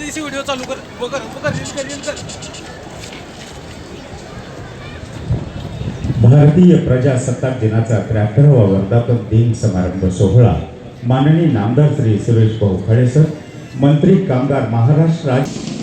दिवशी व्हिडिओ चालू कर बघर बघर रील कर रील कर भारतीय प्रजासत्ताक दिनाचा त्र्याहत्तरावा वर्धापन दिन समारंभ सोहळा. माननीय नामदार श्री सुरेश भाऊ खडेसर मंत्री कामगार महाराष्ट्र राज्य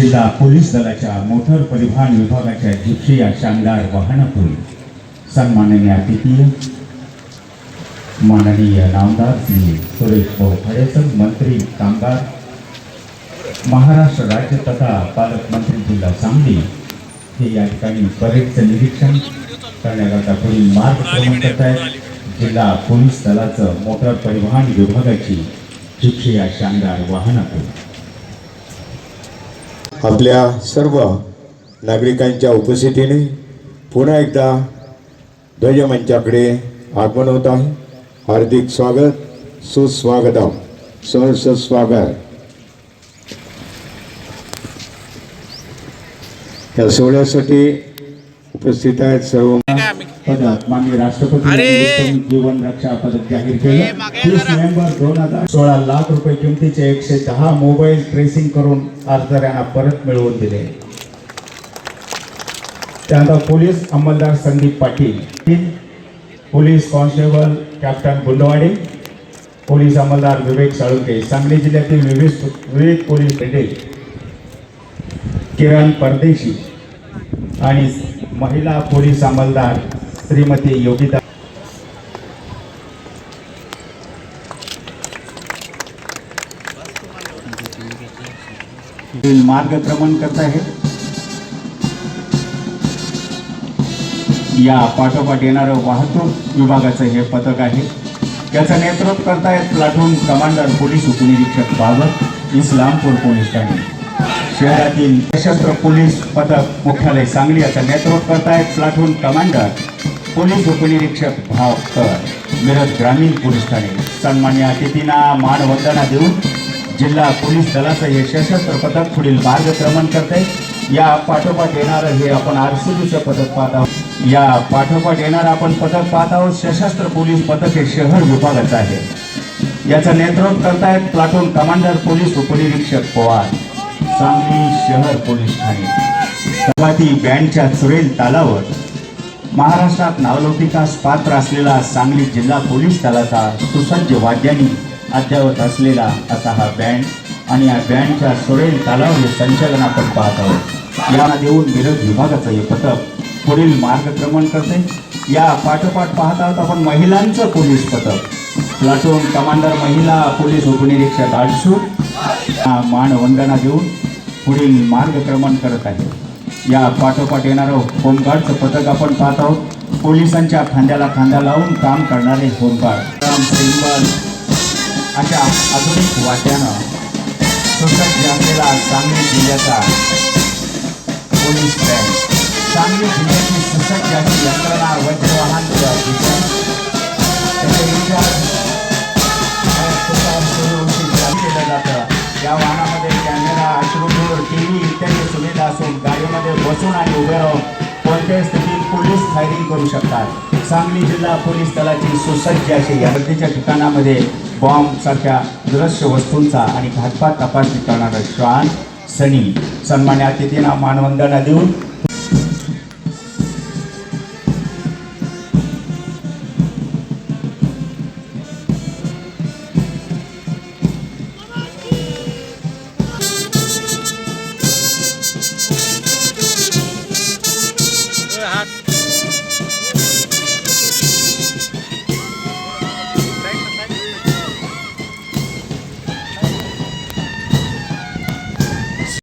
जिल्हा पोलीस दलाच्या मोटर परिवहन विभागाच्या जिप्सी या शानदार वाहनातून सन्माननीय अतिथी माननीय नामदार श्री सुरेश भाऊ फडेसर मंत्री कामगार महाराष्ट्र राज्य तथा पालकमंत्री जिल्हा सांगली हे या ठिकाणी परेडचं निरीक्षण करण्याकरता पुढील मार्गक्रमण करत आहेत जिल्हा पोलीस दलाचं मोटर परिवहन विभागाची जिप्सी या शानदार वाहनातून आपल्या सर्व नागरिकांच्या उपस्थितीने पुन्हा एकदा ध्वजमंचाकडे आगमन होत आहे. हार्दिक स्वागत सुस्वागतम सहर्ष स्वागत या सोहळ्यासाठी उपस्थित आहेत सर्व पदक माननीय राष्ट्रपती जीवन रक्षा पदक जाहीर केलं. मागे तीस जरा. नोव्हेंबर दोन हजार सोळा लाख रुपये किमतीचे एकशे दहा मोबाईल ट्रेसिंग करून अर्जदारांना परत मिळवून दिले. त्यानंतर police अंमलदार Sandeep Patil police constable captain Gundwade police अंमलदार Vivek Salunke Sangli जिल्ह्यातील विविध विविध पोलीस पेटे किरण परदेशी आणि महिला पोलीस अंमलदार श्रीमती योगिता मार्गक्रमण करत आहे या पाठोपाठ येणारं वाहतूक विभागाचं हे पथक आहे. त्याचं नेतृत्व करतायत प्लाटून कमांडर पोलीस उपनिरीक्षक बाबत इस्लामपूर पोलीस ठाणे. शहरातील सशस्त्र पोलीस पथक मुख्यालय सांगली याचं नेतृत्व करतायत प्लाटून कमांडर पोलीस उपनिरीक्षक भावकर मिरज ग्रामीण पोलीस ठाणे. सन्मान्य अतिथींना मानवंदना देऊन जिल्हा पोलीस दलाचं हे सशस्त्र पथक पुढील मार्गक्रमण करते. या पाठोपाठ येणारं हे आपण आरसीबीचं पथक पाहत आहोत. या पाठोपाठ येणारं आपण पथक पाहत आहोत. सशस्त्र पोलीस पथक हे शहर विभागाचं आहे. याचं नेतृत्व करतायत प्लाटून कमांडर पोलीस उपनिरीक्षक पवार. सांगली शहर पोलीस ठाणे. सुरुवाती बँडच्या सुरेल तालावर. महाराष्ट्रात नावलौकिकास पात्र असलेला सांगली जिल्हा पोलीस दलाचा सुसज्ज वाद्यांनी अद्यावत असलेला असा हा बँड आणि या बँडच्या सुरेल तालावर हे संचलन आपण पाहत आहोत. याला देऊन विरोध विभागाचं हे पथक पुढील मार्गक्रमण करते. या पाठोपाठ पाहत आहोत आपण महिलांचं पोलीस पथक. प्लाटून कमांडर महिला पोलीस उपनिरीक्षक आडसू मानवंदना देऊन पुढील मार्गक्रमण करत आहे. या पाठोपाठ येणारं होमगार्डचं पथक आपण पाहत आहोत. पोलिसांच्या खांद्याला खांदा लावून काम करणारे होमगार्ड. राम अशा आधुनिक वाट्यानं सुसज्ज असलेला सांगली जिल्ह्याचा पोलीस बँड सांगली जिल्ह्याची सुसज्ज अशी यंत्रणा वज्रवाहन कॅमेरा अश्रुधूर टी व्ही इत्यादी सुविधा असून गाडीमध्ये बसून आणि उभे राहून कोणत्याही स्थितीत पोलीस फायरिंग करू शकतात. सांगली जिल्हा पोलीस दलाची सुसज्ज अशी या गर्दीच्या ठिकाणामध्ये बॉम्बसारख्या दृश्य वस्तूंचा आणि घातपात तपासणी करणारा श्वान सनी. सन्मान्य अतिथींना मानवंदना देऊन